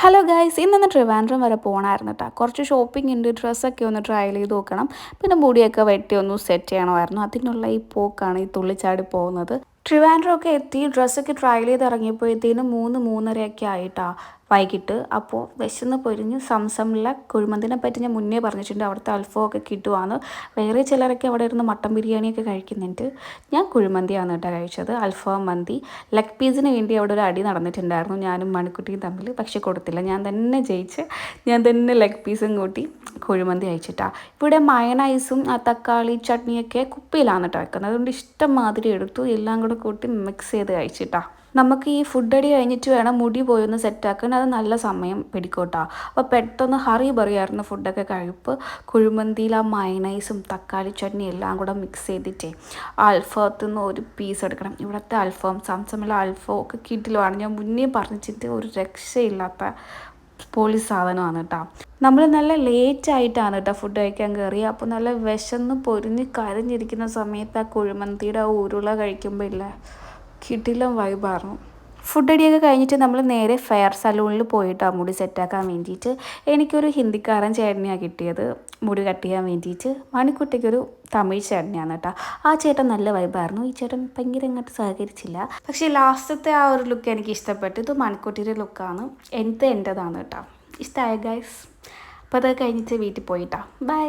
Hello guys ഇന്നൊന്ന് ട്രിവാൻഡ്രം വരെ പോകണമായിരുന്നു കേട്ടോ കുറച്ച് ഷോപ്പിംഗ് ഉണ്ട് ഡ്രസ്സൊക്കെ ഒന്ന് ട്രയൽ ചെയ്ത് നോക്കണം. പിന്നെ മുടിയൊക്കെ വെട്ടി ഒന്ന് സെറ്റ് ചെയ്യണമായിരുന്നു. അതിനുള്ള ഈ പോക്കാണ് ഈ തുള്ളിച്ചാടി പോകുന്നത്. ട്രിവാൻഡ്രം ഒക്കെ എത്തി ഡ്രസ്സൊക്കെ ട്രയൽ ചെയ്ത് ഇറങ്ങിയപ്പോഴത്തേനും മൂന്ന് മൂന്നരയൊക്കെ ആയിട്ടാ വൈകിട്ട്. അപ്പോൾ വിശന്ന് പൊരിഞ്ഞ് സംസമില്ല കുഴിമന്തിനെ പറ്റി ഞാൻ മുന്നേ പറഞ്ഞിട്ടുണ്ട്. അവിടുത്തെ അൽഫമൊക്കെ കിട്ടുവാന്ന്. വേറെ ചിലരൊക്കെ അവിടെ ഇരുന്ന് മട്ടൻ ബിരിയാണിയൊക്കെ കഴിക്കുന്നുണ്ട്. ഞാൻ കുഴിമന്തിയാണ് കേട്ടോ കഴിച്ചത്. അൽഫാം മന്തി. ലെഗ് പീസിന് വേണ്ടി അവിടെ ഒരു അടി നടന്നിട്ടുണ്ടായിരുന്നു. ഞാനും മണിക്കുട്ടിയും തമ്മിൽ പക്ഷെ കൊടുത്തില്ല. ഞാൻ തന്നെ ജയിച്ച് ഞാൻ തന്നെ ലെഗ് പീസും കൂട്ടി കുഴിമന്തി അയച്ചിട്ടാണ് ഇവിടെ മയണൈസും ആ തക്കാളി ചട്നിയൊക്കെ കുപ്പിയിലാണ് കേട്ടോ വെക്കുന്നത്. അതുകൊണ്ട് ഇഷ്ടം മാതിരി എടുത്തു. എല്ലാം കൂടെ കൂട്ടി മിക്സ് ചെയ്ത് കഴിച്ചിട്ടാ. നമുക്ക് ഈ ഫുഡ് അടി കഴിഞ്ഞിട്ട് വേണം മുടി പോയി ഒന്ന് സെറ്റാക്കാൻ അത് നല്ല സമയം പിടിക്കോട്ടോ. അപ്പോൾ പെട്ടെന്ന് ഹറി പറയായിരുന്നു ഫുഡൊക്കെ കഴിപ്പ്. കുഴിമന്തിയിൽ ആ മയണൈസും തക്കാളി ചട്നി എല്ലാം കൂടെ മിക്സ് ചെയ്തിട്ടേ അൽഫത്ത് നിന്ന് ഒരു പീസ് എടുക്കണം. ഇവിടുത്തെ അൽഫാം സംസമിലെ അൽഫോ ഒക്കെ കിട്ടിലുമാണ് ഞാൻ മുന്നേ പറഞ്ഞിട്ട് ഒരു രക്ഷയില്ലാത്ത പൊളി സാധനമാണ് കേട്ടോ. നമ്മൾ നല്ല ലേറ്റ് ആയിട്ടാണ് കേട്ടോ ഫുഡ് കഴിക്കാൻ കയറി അപ്പോൾ നല്ല വിശന്ന് പൊരിഞ്ഞ് കരഞ്ഞിരിക്കുന്ന സമയത്ത് ആ കുഴിമന്തിയുടെ ആ ഉരുള കഴിക്കുമ്പോൾ ഇല്ലേ? കിടിലം വൈബായിരുന്നു ഫുഡ് അടിയൊക്കെ കഴിഞ്ഞിട്ട് നമ്മൾ നേരെ ഫെയർ സലൂണിൽ പോയിട്ടാണ് മുടി സെറ്റാക്കാൻ വേണ്ടിയിട്ട് എനിക്കൊരു ഹിന്ദിക്കാരൻ ചേട്ടനെയാണ് കിട്ടിയത്. മുടി കട്ട് ചെയ്യാൻ വേണ്ടിയിട്ട് മണിക്കുട്ടിക്കൊരു തമിഴ് ചേട്ടനെയാണ് കേട്ടോ. ആ ചേട്ടൻ നല്ല വൈബായിരുന്നു ഈ ചേട്ടൻ ഭയങ്കര ഇങ്ങോട്ട് സഹകരിച്ചില്ല. പക്ഷേ ലാസ്റ്റത്തെ ആ ഒരു ലുക്ക് എനിക്ക് ഇഷ്ടപ്പെട്ടു. ഇത് മണിക്കുട്ടിയുടെ ലുക്കാണ് എന്ത് എന്റെതാണ് കേട്ടോ. ഇഷ്ടമായ ഗൈസ് അപ്പോൾ അത് കഴിഞ്ഞിട്ട് വീട്ടിൽ പോയിട്ടാ. ബൈ